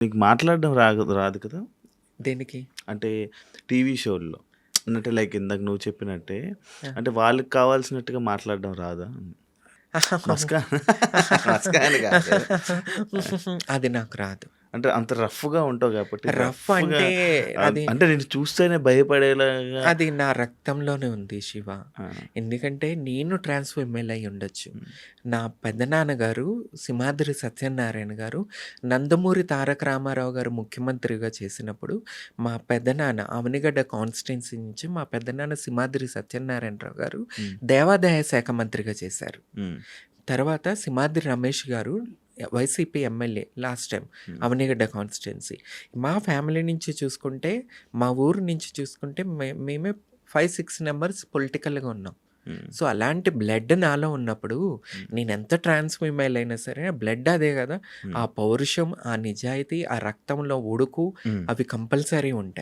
నీకు మాట్లాడడం రాదు రాదు కదా? దేనికి? అంటే టీవీ షోల్లో. అంటే లైక్ ఇందాక నువ్వు చెప్పినట్టే! అంటే వాళ్ళకి కావాల్సినట్టుగా మాట్లాడడం రాదా? మస్కా మస్కా అని కాదు. అది నాకు రాదు. అంటే అంత రఫ్‌గా ఉంటావు కాబట్టి రఫ్ అంటే అది అంటే నిన్ను చూస్తేనే భయపడేలాగా అది నా రక్తంలోనే ఉంది శివ. ఎందుకంటే నేను ట్రాన్స్ ఫీమేల్ అయి ఉండొచ్చు. నా పెదనాన్నగారు సింహాద్రి సత్యనారాయణ గారు నందమూరి తారక రామారావు గారు ముఖ్యమంత్రిగా చేసినప్పుడు మా పెదనాన్న అవనిగడ్డ కాన్స్టిట్యున్సీ నుంచి మా పెదనాన్న సింహాద్రి సత్యనారాయణరావు గారు. దేవాదాయ శాఖ మంత్రిగా చేశారు. తర్వాత సింహాద్రి రమేష్ గారు వైసీపీ ఎమ్మెల్యే లాస్ట్ టైం హ్మ్. అవనిగడ్డ కాన్స్టిట్యున్సీ. మా ఫ్యామిలీ నుంచి చూసుకుంటే మా ఊరు నుంచి చూసుకుంటే మే మేమే 5, 6 నంబర్స్ పొలిటికల్‌గా ఉన్నాం. హ్మ్. సో, అలాంటి బ్లడ్ నాలో ఉన్నప్పుడు హ్మ్. నేనెంత ట్రాన్స్ ఫీమేల్ అయినా సరే బ్లడ్ అదే! హ్మ్. ఆ పౌరుషం, ఆ నిజాయితీ, ఆ రక్తంలో ఉడుకు. అవి కంపల్సరీ ఉంటాయి.